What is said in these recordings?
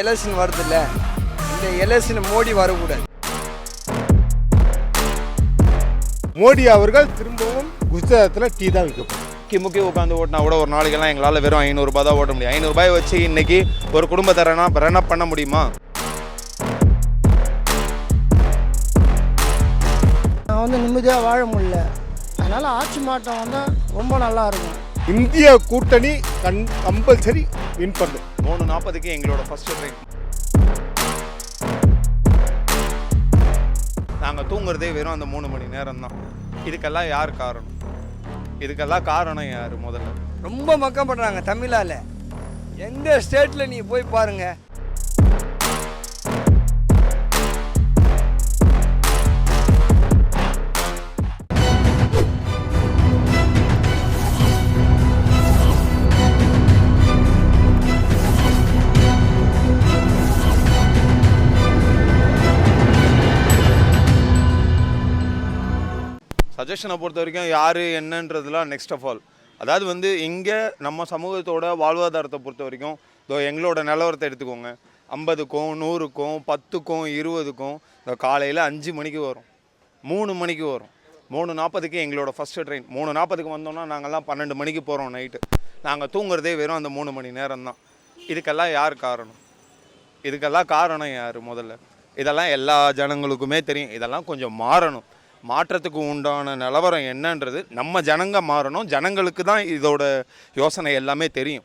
Election வருதுல்ல இந்த election Modi வரக்கூடாது. மோடி அவர்கள் திரும்பவும் குஜராத்தில் டீ தான் விற்கப்படும் முக்கி முக்கி உட்காந்து ஓட்டினா கூட ஒரு நாளைக்கெல்லாம் எங்களால் வெறும் ஐநூறுரூபா தான் ஓட்ட முடியும். ஐநூறுரூபாய் வச்சு இன்னைக்கு ஒரு குடும்பத்தை ரன் ரன் அப் பண்ண முடியுமா? நான் வந்து நிம்மதியாக வாழ முடியல. அதனால் ஆட்சி மாற்றம் வந்தால் ரொம்ப நல்லா இருக்கும். இந்திய கூட்டணி கண் கம்பல்சரி வின் பண்ணும் மூணு நாற்பதுக்கு எங்களோட ஃபர்ஸ்ட் ட்ரெயின் நாங்கள் தூங்குறதே வெறும் அந்த மூணு மணி நேரம் தான் இதுக்கெல்லாம் யார் காரணம்? இதுக்கெல்லாம் காரணம் யார் முதல்ல? ரொம்ப மக்கம் பண்ணுறாங்க தமிழால். எந்த ஸ்டேட்டில் நீ போய் பாருங்க. சஜஷனை பொறுத்த வரைக்கும் யார் என்னன்றதுலாம் நெக்ஸ்ட் ஆஃப் ஆல் அதாவது வந்து இங்கே நம்ம சமூகத்தோட வாழ்வாதாரத்தை பொறுத்த வரைக்கும் இதோ எங்களோட நிலவரத்தை எடுத்துக்கோங்க. ஐம்பதுக்கும் நூறுக்கும் பத்துக்கும் இருபதுக்கும் இந்த காலையில் அஞ்சு மணிக்கு வரும். மூணு மணிக்கு வரும். மூணு நாற்பதுக்கு எங்களோட ஃபஸ்ட்டு ட்ரெயின் மூணு நாற்பதுக்கு வந்தோம்னா நாங்கள்லாம் பன்னெண்டு மணிக்கு போகிறோம் நைட்டு நாங்கள் தூங்குறதே வெறும் அந்த மூணு மணி நேரம் தான் இதுக்கெல்லாம் யார் காரணம்? இதுக்கெல்லாம் காரணம் யார் முதல்ல? இதெல்லாம் எல்லா ஜனங்களுக்குமே தெரியும். இதெல்லாம் கொஞ்சம் மாறணும். மாற்றத்துக்கு உண்டான நிலவரம் என்னன்றது நம்ம ஜனங்க மாறணும். ஜனங்களுக்கு தான் இதோட யோசனை எல்லாமே தெரியும்.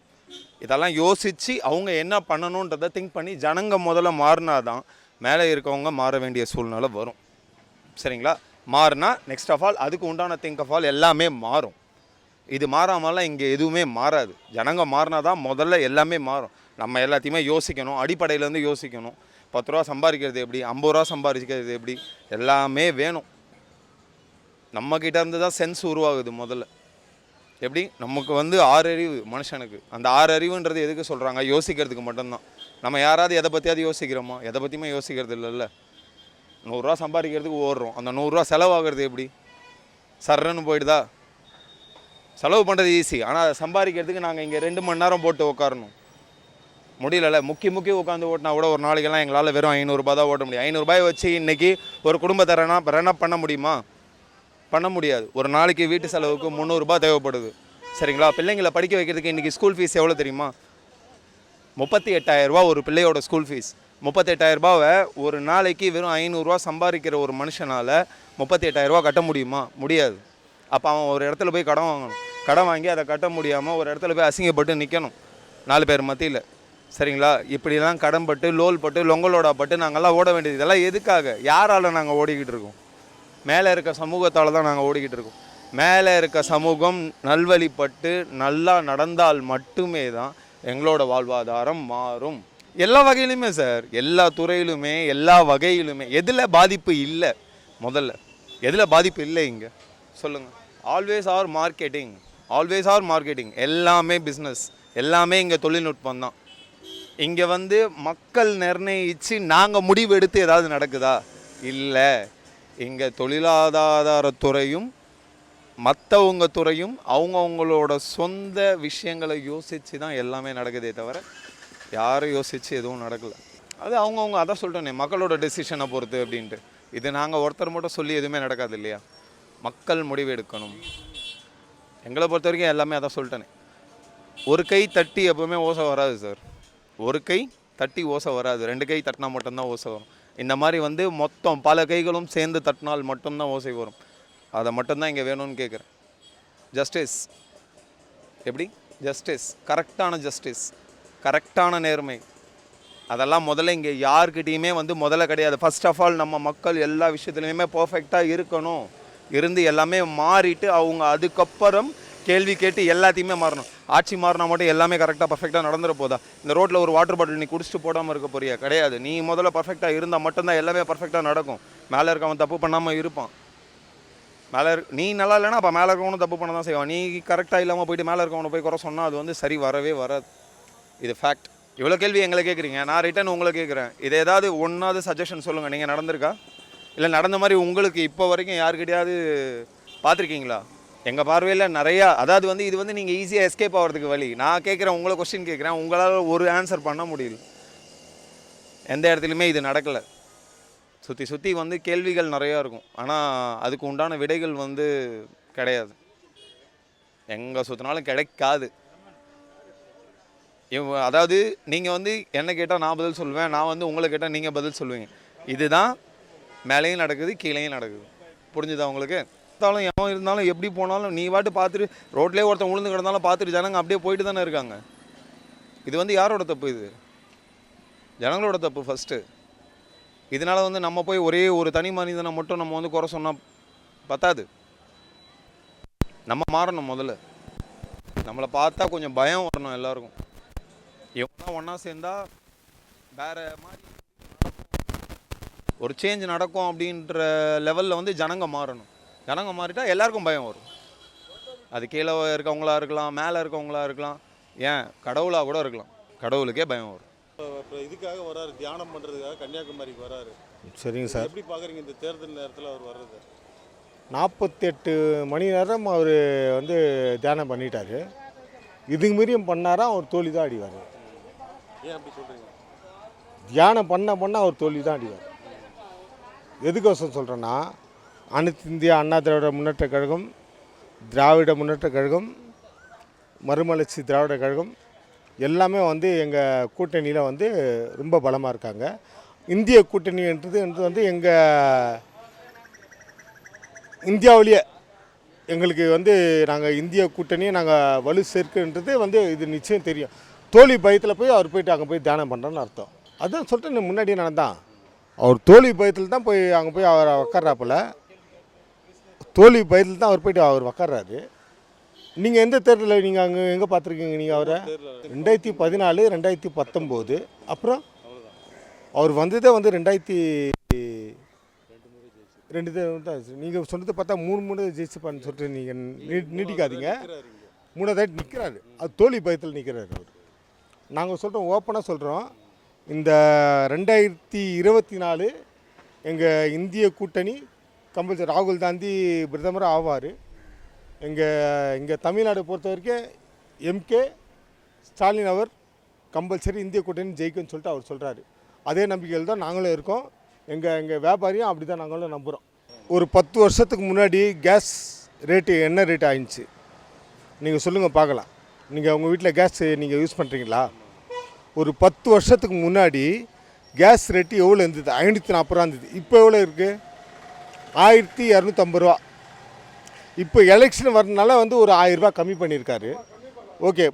இதெல்லாம் யோசித்து அவங்க என்ன பண்ணணுன்றதை திங்க் பண்ணி ஜனங்க முதல்ல மாறினா தான் மேலே இருக்கவங்க மாற வேண்டிய சூழ்நிலை வரும். சரிங்களா? மாறினா நெக்ஸ்ட் ஆஃப் ஆல் அதுக்கு உண்டான திங்க் ஆஃப் ஆல் எல்லாமே மாறும். இது மாறாமலாம் இங்கே எதுவுமே மாறாது. ஜனங்க மாறினா தான் முதல்ல எல்லாமே மாறும். நம்ம எல்லாத்தையுமே யோசிக்கணும். அடிப்படையிலேருந்து யோசிக்கணும். பத்து ரூபா சம்பாதிக்கிறது எப்படி? ஐம்பது ரூபா சம்பாதிக்கிறது எப்படி? எல்லாமே வேணும். நம்மக்கிட்ட இருந்து தான் சென்ஸ் உருவாகுது முதல்ல. எப்படி? நமக்கு வந்து ஆறு அறிவு மனுஷனுக்கு. அந்த ஆறு அறிவுன்றது எதுக்கு சொல்கிறாங்க யோசிக்கிறதுக்கு மட்டும்தான். நம்ம யாராவது எதை பற்றியாவது யோசிக்கிறோமா? எதை பற்றியுமே யோசிக்கிறது இல்லைல்ல. நூறுரூவா சம்பாதிக்கிறதுக்கு ஓடுறோம். அந்த நூறுரூவா செலவாகிறது எப்படி? சர்றன்னு போயிடுதா? செலவு பண்ணுறது ஈஸி ஆனால் அதை சம்பாதிக்கிறதுக்கு நாங்கள் இங்கே ரெண்டு மணி நேரம் போட்டு உட்காரணும் முடியலல்ல. முக்கி முக்கி உட்காந்து ஓட்டினா கூட ஒரு நாளைக்கெல்லாம் எங்களால் வெறும் ஐநூறுரூபா தான் ஓட்ட முடியும். ஐநூறுரூபாய் வச்சு இன்றைக்கி ஒரு குடும்பத்தை ரன் ரன் அப் பண்ண முடியுமா? பண்ண முடியாது. ஒரு நாளைக்கு வீட்டு செலவுக்கு முந்நூறுரூபா தேவைப்படுது. சரிங்களா? பிள்ளைங்களை படிக்க வைக்கிறதுக்கு இன்றைக்கி ஸ்கூல் ஃபீஸ் எவ்வளோ தெரியுமா? முப்பத்தி எட்டாயிரரூபா ஒரு பிள்ளையோட ஸ்கூல் ஃபீஸ் முப்பத்தெட்டாயிரரூபாவை ஒரு நாளைக்கு வெறும் ஐநூறுரூவா சம்பாதிக்கிற ஒரு மனுஷனால் முப்பத்தி எட்டாயிரரூபா கட்ட முடியுமா? முடியாது. அப்போ அவன் ஒரு இடத்துல போய் கடன் வாங்கணும். கடன் வாங்கி அதை கட்ட முடியாமல் ஒரு இடத்துல போய் அசிங்கப்பட்டு நிற்கணும் நாலு பேர் மத்தியில். சரிங்களா? இப்படிலாம் கடன் பட்டு லோல் பட்டு லொங்கலோடா பட்டு நாங்கள்லாம் ஓட வேண்டியது இதெல்லாம் எதுக்காக? யாரால் நாங்கள் ஓடிக்கிட்டு இருக்கோம்? மேலே இருக்க சமூகத்தால் தான் நாங்கள் ஓடிக்கிட்டு இருக்கோம். மேலே இருக்க சமூகம் நல்வழிப்பட்டு நல்லா நடந்தால் மட்டுமே தான் எங்களோட வாழ்வாதாரம் மாறும். எல்லா வகையிலுமே சார் எல்லா துறையிலுமே எல்லா வகையிலுமே. எதில் பாதிப்பு இல்லை? முதல்ல. எதில் பாதிப்பு இல்லை இங்கே? சொல்லுங்கள் always are marketing always are marketing எல்லாமே பிஸ்னஸ் எல்லாமே இங்கே தொழில்நுட்பம் தான். இங்கே வந்து மக்கள் நிர்ணயித்து நாங்கள் முடிவு எடுத்து ஏதாவது நடக்குதா? இல்லை. இங்கே தொழிலாதாரத்துறையும் மற்றவங்க துறையும் அவங்கவுங்களோட சொந்த விஷயங்களை யோசித்து தான் எல்லாமே நடக்குதே தவிர யாரும் யோசித்து எதுவும் நடக்கலை. அது அவங்கவுங்க அதான் சொல்லிட்டோனே மக்களோட டெசிஷனை பொறுத்து அப்படின்ட்டு. இது நாங்கள் ஒருத்தர் மட்டும் சொல்லி எதுவுமே நடக்காது இல்லையா? மக்கள் முடிவு எடுக்கணும். எங்களை பொறுத்த வரைக்கும் எல்லாமே அதான் சொல்லிட்டேனே. ஒரு கை தட்டி எப்போவுமே ஓசை வராது சார். ஒரு கை தட்டி ஓசை வராது. ரெண்டு கை தட்டினா மட்டும்தான் ஓசை வரும். இந்த மாதிரி வந்து மொத்தம் பல கைகளும் சேர்ந்து தட்டினால் மட்டும்தான் ஓசை வரும். அதை மட்டும்தான் இங்கே வேணும்னு கேட்குறேன். ஜஸ்டிஸ் எப்படி? ஜஸ்டிஸ் கரெக்டான ஜஸ்டிஸ் கரெக்டான நேர்மை. அதெல்லாம் முதல்ல இங்கே யார்கிட்டயுமே வந்து முதல்ல கிடையாது. ஃபஸ்ட் ஆஃப் ஆல் நம்ம மக்கள் எல்லா விஷயத்துலையுமே பர்ஃபெக்டாக இருக்கணும். இருந்து எல்லாமே மாறிட்டு அவங்க அதுக்கப்புறம் கேள்வி கேட்டு எல்லாத்தையுமே மாறணும். ஆட்சி மாறினா மட்டும் எல்லாமே கரெக்டாக பர்ஃபெக்டாக நடந்துட போதா? இந்த ரோட்டில் ஒரு வாட்டர் பாட்டில் நீ குடிச்சிட்டு போடாமல் இருக்க போறியா? கிடையாது. நீ முதல்ல பர்ஃபெக்டாக இருந்தால் மட்டும்தான் எல்லாமே பர்ஃபெக்டாக நடக்கும். மேலே இருக்கவன் தப்பு பண்ணாமல் இருப்பான். மேலே நீ நல்லா இல்லைன்னா அப்போ மேலே இருக்கவனும் தப்பு பண்ண தான் செய்வான். நீ கரெக்டாக இல்லாமல் போயிட்டு மேலே இருக்கவனை போய் குறை சொன்னால் அது வந்து சரி வரவே வராது. இது ஃபேக்ட் இவ்வளோ கேள்வி எங்களை கேட்குறீங்க நான் ரிட்டன் உங்களை கேட்குறேன் இது ஏதாவது ஒன்றாவது சஜஷன் சொல்லுங்கள் நீங்கள் நடந்திருக்கா? இல்லை நடந்த மாதிரி உங்களுக்கு இப்போ வரைக்கும் யாருக்கிட்டையாவது பார்த்துருக்கீங்களா? எங்கள் பார்வையில் நிறையா அதாவது வந்து இது வந்து நீங்கள் ஈஸியாக எஸ்கேப் ஆகிறதுக்கு வழி. நான் கேட்குறேன் உங்களை கொஸ்டின் கேட்குறேன் உங்களால் ஒரு ஆன்சர் பண்ண முடியல. எந்த இடத்துலையுமே இது நடக்கலை. சுற்றி சுற்றி வந்து கேள்விகள் நிறையா இருக்கும். ஆனால் அதுக்கு உண்டான விடைகள் வந்து கிடையாது. எங்கே சுற்றினாலும் கிடைக்காது. அதாவது நீங்கள் வந்து என்ன கேட்டால் நான் பதில் சொல்லுவேன் நான் வந்து உங்களை கேட்டால் நீங்கள் பதில் சொல்லுவீங்க. இதுதான் மேலேயும் நடக்குது கீழேயும் நடக்குது. புரிஞ்சுதா உங்களுக்கு? பார்த்தாலும் எவன் இருந்தாலும் எப்படி போனாலும் நீ வாட்டு பார்த்துட்டு ரோட்லேயே ஒருத்தன் உளுந்து கிடந்தாலும் பார்த்துட்டு ஜனங்க அப்படியே போயிட்டு தானே இருக்காங்க. இது வந்து யாரோட தப்பு இது? ஜனங்களோட தப்பு ஃபஸ்ட்டு இதனால வந்து நம்ம போய் ஒரே ஒரு தனி மனிதனை மட்டும் நம்ம வந்து குறை சொன்னால் பத்தாது. நம்ம மாறணும் முதல்ல. நம்மளை பார்த்தா கொஞ்சம் பயம் வரணும் எல்லாருக்கும். எவ்வளோ ஒன்றா சேர்ந்தா வேற மாதிரி ஒரு சேஞ்ச் நடக்கும் அப்படின்ற லெவலில் வந்து ஜனங்க மாறணும். ஜனங்க மாறிட்டா எல்லாருக்கும் பயம் வரும். அது கீழே இருக்கவங்களா இருக்கலாம் மேலே இருக்கவங்களா இருக்கலாம். ஏன்? கடவுளாக கூட இருக்கலாம். கடவுளுக்கே பயம் வரும். இப்போ இதுக்காக வராரு தியானம் பண்ணுறதுக்காக கன்னியாகுமரிக்கு வராரு. சரிங்க சார். எப்படி பார்க்குறீங்க இந்த தேர்தல் நேரத்தில் அவர் வர்றது? நாற்பத்தெட்டு மணி நேரம் அவர் வந்து தியானம் பண்ணிட்டாரு. இதுக்கு மீறியும் பண்ணாரா அவர் தோல்வி தான் அடிவார். ஏன் அப்படி சொல்கிறீங்க தியானம் பண்ண பண்ண அவர் தோல்வி தான் அடிவார். எதுக்கோசம் சொல்கிறேன்னா அனைத்து இந்திய அண்ணா திராவிட முன்னேற்ற கழகம் திராவிட முன்னேற்ற கழகம் மறுமலர்ச்சி திராவிட கழகம் எல்லாமே வந்து எங்கள் கூட்டணியில் வந்து ரொம்ப பலமாக இருக்காங்க. இந்திய கூட்டணின்றது என்றது வந்து எங்கள் இந்தியாவிலேயே எங்களுக்கு வந்து நாங்கள் இந்திய கூட்டணியை நாங்கள் வலு சேர்க்குன்றது வந்து இது நிச்சயம் தெரியும். தோழி பயத்தில் போய் அவர் போயிட்டு அங்கே போய் தியானம் பண்ணுறேன்னு அர்த்தம். அதுதான் சொல்லிட்டு முன்னாடியே நடந்தான். அவர் தோழி பயத்தில் தான் போய் அங்கே போய் அவர் உக்கார்றாப்புல. தோல்வி பயத்தில் தான் அவர் போயிட்டு அவர் உக்காடுறாரு நீங்கள் எந்த தேர்தலில் நீங்கள் அங்கே எங்கே பார்த்துருக்கீங்க நீங்கள் அவரை? ரெண்டாயிரத்தி பதினாலு ரெண்டாயிரத்தி பத்தொம்போது. அப்புறம்? அவர் வந்ததே வந்து ரெண்டாயிரத்தி ரெண்டு தடவை தான் நீங்கள் சொன்னதை பார்த்தா மூணு மூணு ஜெயிச்சுப்பான்னு சொல்லிட்டு நீங்கள் நீட்டிக்காதீங்க. மூணாவது நிற்கிறாரு அது தோல்வி பயத்தில் நிற்கிறாரு அவர். நாங்கள் சொல்கிறோம் ஓப்பனாக சொல்கிறோம் இந்த ரெண்டாயிரத்தி இருபத்தி நாலு எங்கள் இந்திய கூட்டணி கம்பல்சரி ராகுல் காந்தி பிரதமர் ஆவார். எங்கள் இங்கே தமிழ்நாடு பொறுத்த வரைக்கும் எம்கே ஸ்டாலின் அவர் கம்பல்சரி இந்திய கூட்டணி ஜெயிக்கும்னு சொல்லிட்டு அவர் சொல்கிறாரு அதே நம்பிக்கையில் தான் நாங்களும் இருக்கோம். எங்கள் எங்கள் வியாபாரியும் அப்படி தான் நாங்களும் நம்புகிறோம் ஒரு பத்து வருஷத்துக்கு முன்னாடி கேஸ் ரேட்டு என்ன ரேட் ஆயிடுச்சு நீங்கள் சொல்லுங்கள் பார்க்கலாம். நீங்கள் உங்கள் வீட்டில் கேஸ் நீங்கள் யூஸ் பண்ணுறீங்களா ஒரு பத்து வருஷத்துக்கு முன்னாடி கேஸ் ரேட்டு எவ்வளோ இருந்தது? ஐநூற்றி நாற்பது ரூபா இருந்தது. இப்போ எவ்வளோ இருக்குது ஆயிரத்தி இரநூத்தம்பது ரூபா. இப்போ எலெக்ஷன் வரதுனால வந்து ஒரு ஆயிரம் கம்மி பண்ணியிருக்காரு. ஓகே.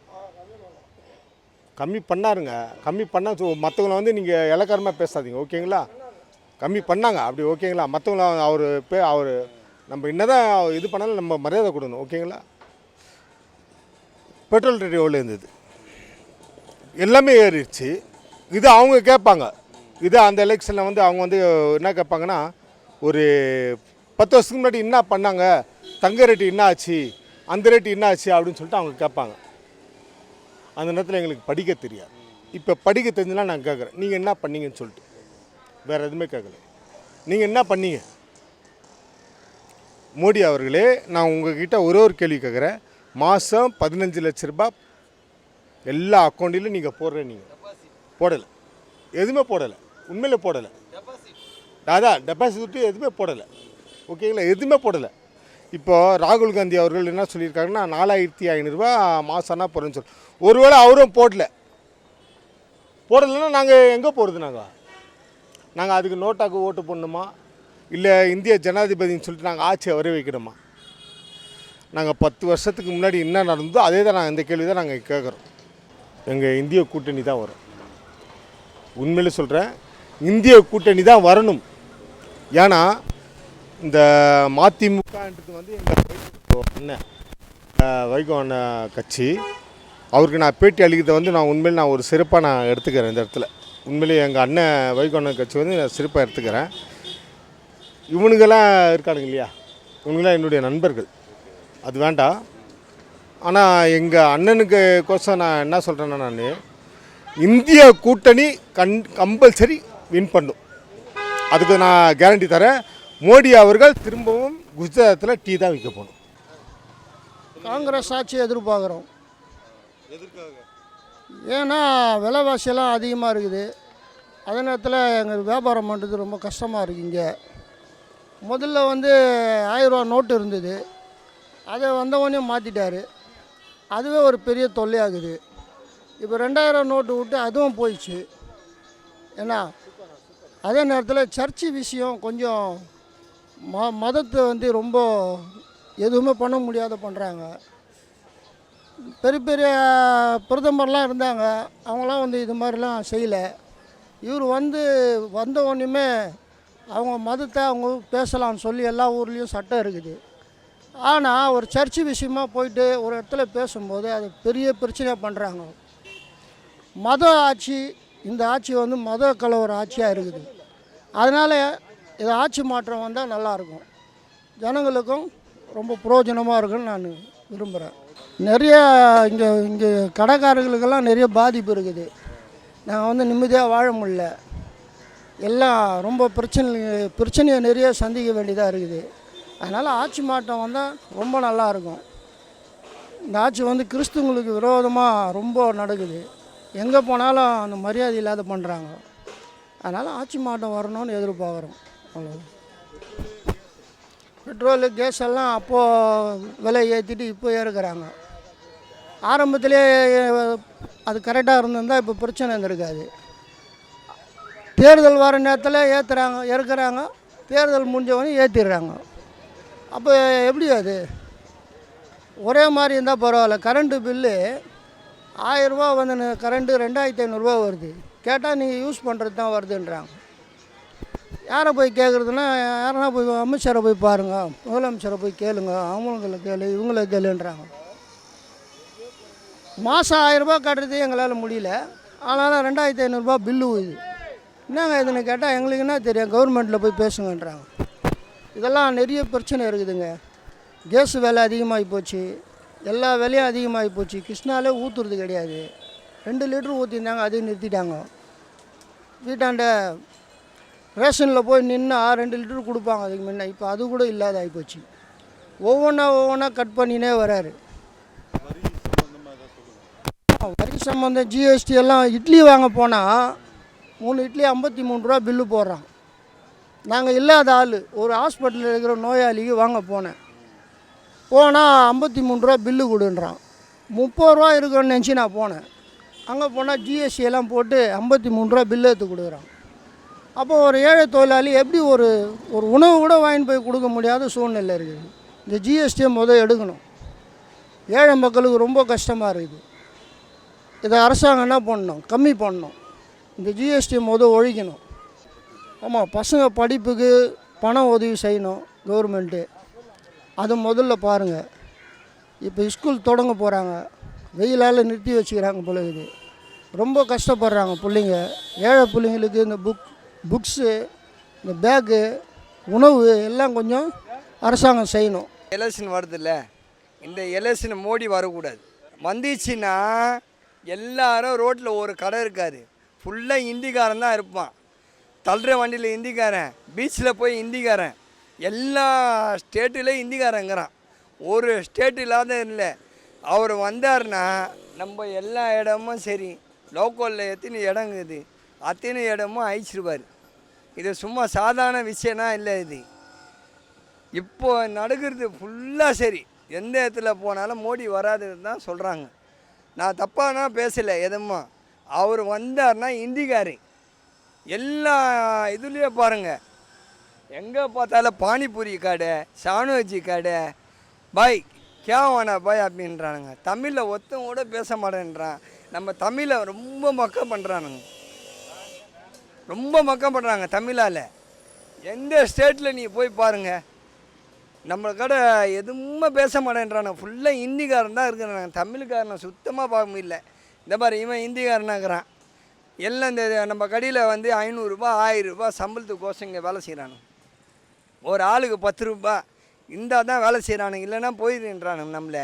கம்மி பண்ணாருங்க. கம்மி பண்ணால் ஸோ மற்றவங்கள வந்து நீங்கள் இலக்காரமாக பேசாதீங்க ஓகேங்களா? கம்மி பண்ணாங்க அப்படி ஓகேங்களா? மற்றவங்கள அவர் பே அவர் நம்ம என்ன தான் இது பண்ணாலும் நம்ம மரியாதை கொடுக்கணும் ஓகேங்களா? பெட்ரோல் ரேட் எவ்வளோ இருந்தது? எல்லாமே ஏறிடுச்சு. இது அவங்க கேட்பாங்க. இது அந்த எலெக்ஷனில் வந்து அவங்க வந்து என்ன கேட்பாங்கன்னா ஒரு பத்து வருஷத்துக்கு முன்னாடி என்ன பண்ணாங்க? தங்க ரேட்டு என்ன ஆச்சு அந்த ரேட்டு என்ன ஆச்சு அப்படின்னு சொல்லிட்டு அவங்க கேட்பாங்க. அந்த நேரத்தில் எங்களுக்கு படிக்க தெரியாது. இப்போ படிக்க தெரிஞ்சுனா நான் கேட்குறேன். நீங்கள் என்ன பண்ணீங்கன்னு சொல்லிட்டு. வேறு எதுவுமே கேட்கல. நீங்கள் என்ன பண்ணீங்க? மோடி அவர்களே நான் உங்ககிட்ட ஒரே ஒரு கேள்வி கேட்குறேன். மாதம் பதினஞ்சு லட்ச ரூபாய் எல்லா அக்கௌண்ட்டிலும் நீங்கள் போடுற நீங்கள் போடலை. எதுவுமே போடலை. உண்மையில் போடலை. அதான் டெபாசிட் எதுவுமே போடலை. ஓகேங்களா? எதுவுமே போடலை. இப்போது ராகுல் காந்தி அவர்கள் என்ன சொல்லியிருக்காங்கன்னா நாலாயிரத்தி ஐநூறுரூவா மாதம்னா போகிறேன்னு சொல்லி ஒருவேளை அவரும் போடல. போடலைன்னா நாங்கள் எங்கே போகிறது நாங்கள் நாங்கள் அதுக்கு நோட்டாக்கு ஓட்டு போடணுமா? இல்லை இந்திய ஜனாதிபதின்னு சொல்லிட்டு நாங்கள் ஆட்சியை வர வைக்கணுமா? நாங்கள் பத்து வருஷத்துக்கு முன்னாடி என்ன நடந்ததோ அதே தான் நாங்கள் இந்த கேள்வி தான் நாங்கள் கேட்குறோம். எங்கள் இந்திய கூட்டணி தான் வரும். உண்மையிலே சொல்கிறேன் இந்திய கூட்டணி தான் வரணும். ஏன்னா இந்த மதிமுகன்றது வந்து எங்கள் அண்ணன் வைகோ அண்ணன் கட்சி. அவருக்கு நான் பேட்டி அளிக்கிறத வந்து நான் உண்மையில் நான் ஒரு சிறப்பாக நான் எடுத்துக்கிறேன் இந்த இடத்துல. உண்மையிலேயே எங்கள் அண்ணன் வைகோ அண்ணன் கட்சி வந்து நான் சிறப்பாக எடுத்துக்கிறேன். இவனுங்கெல்லாம் இருக்கானுங்க இல்லையா? இவனுங்களாம் என்னுடைய நண்பர்கள். அது வேண்டாம். ஆனால் எங்கள் அண்ணனுக்கு கோசம் நான் என்ன சொல்கிறேன்னா நான் இந்திய கூட்டணி கண் கம்பல்சரி வின் பண்ணும். அதுக்கு நான் கேரண்டி தரேன். மோடி அவர்கள் திரும்பவும் குஜராத்தில் டீ தான் விற்க போகணும். காங்கிரஸ் ஆட்சி எதிர்பார்க்குறோம். ஏன்னா விலைவாசியெல்லாம் அதிகமாக இருக்குது. அதே நேரத்தில் எங்கள் வியாபாரம் பண்ணுறது ரொம்ப கஷ்டமாக இருக்குது இங்கே. முதல்ல வந்து ஆயிரரூவா நோட்டு இருந்தது. அதை வந்தவொடனே மாற்றிட்டாரு அதுவே ஒரு பெரிய தொல்லையாகுது. இப்போ ரெண்டாயிரம் நோட்டு விட்டு அதுவும் போயிடுச்சு. ஏன்னா அதே நேரத்தில் சர்ச்சு விஷயம் கொஞ்சம் ம மதத்தை வந்து ரொம்ப எதுவுமே பண்ண முடியாத பண்ணுறாங்க பெரிய பெரிய பிரதமர்லாம் இருந்தாங்க. அவங்களாம் வந்து இது மாதிரிலாம் செய்யலை. இவர் வந்து வந்த உடனேமே அவங்க மதத்தை அவங்க பேசலாம்னு சொல்லி எல்லா ஊர்லேயும் சட்டம் இருக்குது. ஆனால் ஒரு சர்ச்சு விஷயமா போயிட்டு ஒரு இடத்துல பேசும்போது அது பெரிய பிரச்சனையாக பண்ணுறாங்க மத ஆட்சி இந்த ஆட்சி வந்து மத கலவர ஆட்சியாக இருக்குது. அதனால் இது ஆட்சி மாற்றம் வந்தால் நல்லாயிருக்கும் ஜனங்களுக்கும் ரொம்ப புரோஜனமாக இருக்குன்னு நான் விரும்புகிறேன் நிறைய இங்கே இங்கே கடைக்காரர்களுக்கெல்லாம் நிறைய பாதிப்பு இருக்குது. நாங்கள் வந்து நிம்மதியாக வாழ முடியல. எல்லாம் ரொம்ப பிரச்சனை பிரச்சனையை நிறைய சந்திக்க வேண்டியதாக இருக்குது. அதனால் ஆட்சி மாற்றம் வந்தால் ரொம்ப நல்லாயிருக்கும் இந்த ஆட்சி வந்து கிறிஸ்துவங்களுக்கு விரோதமாக ரொம்ப நடக்குது. எங்கே போனாலும் அந்த மரியாதை இல்லாத பண்ணுறாங்க அதனால் ஆட்சி மாட்டம் வரணும்னு எதிர்பார்க்குறோம். அவ்வளோ பெட்ரோலு கேஸ் எல்லாம் அப்போது விலை ஏற்றிட்டு இப்போ ஏறுக்கிறாங்க ஆரம்பத்திலே அது கரெக்டாக இருந்திருந்தால் இப்போ பிரச்சனை இருந்திருக்காது. தேர்தல் வர நேரத்தில் ஏற்றுறாங்க இறக்குறாங்க தேர்தல் முடிஞ்சவொடனே ஏற்றிடுறாங்க அப்போ எப்படி அது? ஒரே மாதிரி இருந்தால் பரவாயில்ல. கரண்ட்டு பில்லு ஆயிரரூபா வந்து கரண்ட்டு ரெண்டாயிரத்தி ஐநூறுரூவா வருது. கேட்டால் நீங்கள் யூஸ் பண்ணுறது தான் வருதுன்றாங்க. யாரை போய் கேட்குறதுன்னா யாரனா போய் அமைச்சரை போய் பாருங்கள் முதலமைச்சரை போய் கேளுங்க. அவங்கள கேளு இவங்கள கேளுன்றாங்க. மாதம் ஆயிரரூபா கட்டுறது எங்களால் முடியல. அதனால் ரெண்டாயிரத்தி ஐநூறுரூபா பில்லு இது. என்னங்க இதுன்னு கேட்டால் எங்களுக்கு என்ன தெரியும்? கவர்மெண்ட்டில் போய் பேசுங்கன்றாங்க. இதெல்லாம் நிறைய பிரச்சனை இருக்குதுங்க. கேஸ் விலை அதிகமாகி போச்சு. எல்லா விலையும் அதிகமாகி போச்சு. கிருஷ்ணாலே ஊற்றுறது கிடையாது. ரெண்டு லிட்டர் ஊற்றிருந்தாங்க அதையும் நிறுத்திட்டாங்க. வீட்டாண்ட ரேஷனில் போய் நின்னா ரெண்டு லிட்டர் கொடுப்பாங்க அதுக்கு முன்ன. இப்போ அது கூட இல்லாத ஆகிப்போச்சு ஒவ்வொன்றா ஒவ்வொன்றா கட் பண்ணினே வராரு. வரி சம்மந்தம் ஜிஎஸ்டி எல்லாம் இட்லி வாங்க போனால் மூணு இட்லி ஐம்பத்தி மூணு ரூபா பில்லு போடுறான். நாங்கள் இல்லாத ஆள். ஒரு ஹாஸ்பிட்டலில் இருக்கிற நோயாளிக்கு வாங்க போனேன். போனால் ஐம்பத்தி மூணு ரூபா பில்லு கொடுன்றான். முப்பது ரூபா இருக்குன்னு நினச்சி நான் போனேன். அங்கே போனால் ஜிஎஸ்டி எல்லாம் போட்டு ஐம்பத்தி மூணு ரூபா பில்லு எடுத்து கொடுக்குறான். அப்போ ஒரு ஏழை தொழிலாளி எப்படி ஒரு ஒரு உணவு கூட வாங்கிட்டு போய் கொடுக்க முடியாத சூழ்நிலை இருக்குது. இந்த ஜிஎஸ்டியை முதல் எடுக்கணும். ஏழை மக்களுக்கு ரொம்ப கஷ்டமாக இருக்குது. இதை அரசாங்கம் என்ன பண்ணணும்? கம்மி பண்ணணும். இந்த ஜிஎஸ்டியை முதல் ஒழிக்கணும். ஆமாம் பசங்க படிப்புக்கு பணம் உதவி செய்யணும் கவர்மெண்ட்டு. அது முதல்ல பாருங்கள் இப்போ ஸ்கூல் தொடங்க போகிறாங்க வெயிலால் நிறுத்தி வச்சுக்கிறாங்க போல இது ரொம்ப கஷ்டப்படுறாங்க பிள்ளைங்க. ஏழை பிள்ளைங்களுக்கு இந்த புக் புக்ஸு இந்த பேக்கு உணவு எல்லாம் கொஞ்சம் அரசாங்கம் செய்யணும். எலெக்ஷன் வருதுல்ல. இந்த எலெக்ஷன் மோடி வரக்கூடாது. வந்துச்சுன்னா எல்லாரும் ரோட்டில் ஒரு கடை இருக்காது. ஃபுல்லாக இந்திக்காரன் தான் இருப்பான். தள்ளுற வண்டியில் இந்திக்காரன் பீச்சில் போய் இந்திக்காரன். எல்லா ஸ்டேட்டுலேயும் இந்திக்காரங்கிறான். ஒரு ஸ்டேட் இல்லாத இல்லை. அவர் வந்தாருன்னா நம்ம எல்லா இடமும் சரி. லோக்கலில் எத்தனை இடங்குது அத்தனை இடமும் அழிச்சிருவார். இது சும்மா சாதாரண விஷயம்னா இல்லை இது. இப்போ நடக்கிறது ஃபுல்லாக சரி. எந்த இடத்துல போனாலும் மோடி வராதுன்னு தான் சொல்கிறாங்க நான் தப்பானா பேசலை எதுமா அவர் வந்தார்னா இந்திக்காரி. எல்லா இதுலேயே பாருங்கள் எங்கே பார்த்தாலும் பானிபூரி கடை சாணுவஜி கடை. பாய் கேவானா பாய் அப்படின்றானுங்க. தமிழில் ஒத்தம் கூட பேச மாட்டேன்றான். நம்ம தமிழை ரொம்ப மக்க பண்ணுறானுங்க ரொம்ப மக்கம் பண்ணுறாங்க தமிழால். எந்த ஸ்டேட்டில் நீ போய் பாருங்கள் நம்ம கடை எதுவுமே பேச மாட்டேன்றானு ஃபுல்லாக ஹிந்திக்காரன் தான் இருக்கிறாங்க தமிழ்காரனை சுத்தமாக பார்க்க முடியல. இந்த மாதிரி இவன் ஹிந்திக்காரனாகிறான் எல்லாம் இந்த நம்ம கடையில் வந்து ஐநூறுரூபா ஆயிரரூபா சம்பளத்துக்கோசம் இங்கே வேலை செய்கிறானுங்க ஒரு ஆளுக்கு பத்து ரூபா. இருந்தால் தான் வேலை செய்கிறானுங்க இல்லைன்னா போயிடுன்றானுங்க நம்மளை.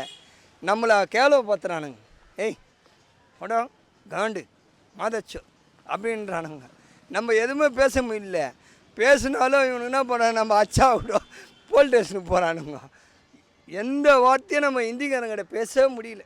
நம்மளை கேளவ பத்துறானுங்க ஏய் உடம் காண்டு மாதச்சோ அப்படின்றானுங்க. நம்ம எதுவுமே பேச முடியல. பேசினாலும் இவனுக்கு என்ன பண்ண நம்ம அச்சா விடும் போலீஸ் ஸ்டேஷனுக்கு போகிறானுங்க எந்த வார்த்தையும் நம்ம இந்திக்காரங்கிட்ட பேசவே முடியல.